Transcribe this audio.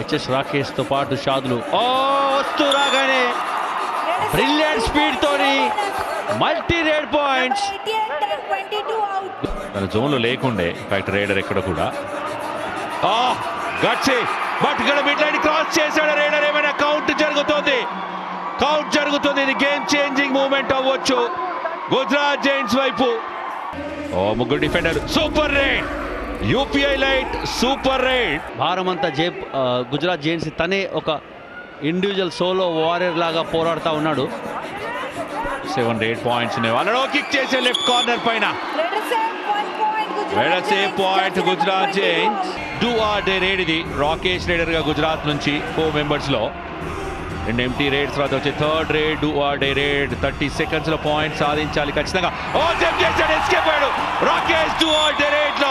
HS రాకేష్తో పాటు షాదులు. ఓ వస్తూ రాగానే బ్రిలియంట్ స్పీడ్ తోని మల్టీ రేడ్ పాయింట్స్. తన జోన్లో లేకుండే ఫ్యాక్ట్ రేడర్ ఎక్కడ కూడా. గచ్చి బట్ ఇక్కడ మిడ్ లైన్ క్రాస్ చేశాడు రేడర్. ఏమైనా కౌంట్ జరుగుతుంది? కౌంట్ జరుగుతుంది. ఇది గేమ్ చేంజింగ్ మూమెంట్ అవ్వచ్చు. గుజరాత్ జైంట్స్ వైపు. ఓ ముగ్గురు defender super raid. UPI light super raid భారం అంతా జే గుజరాత్ జైంట్స్ తనే ఒక ఇండివిజువల్ సోలో వారియర్ లాగా పోరాడుతూ ఉన్నాడు. సెవెన్ ఎయిట్ పాయింట్స్ వాళ్ళలో కిక్ చేసే లెఫ్ట్ కార్నర్ పైన. వెడసే point Gujarat giants do or die raid ఇది రాకేష్ రేడర్గా గుజరాత్ నుంచి ఫోర్ మెంబర్స్లో. రెండు ఎంటీ రేడ్స్ తర్వాత వచ్చే third raid do or die raid thirty సెకండ్స్లో పాయింట్ సాధించాలి ఖచ్చితంగా. ఓ జంప్ చేశాడు ఎస్కేప్ అయ్యాడు. Rakesh do or die రేడ్లో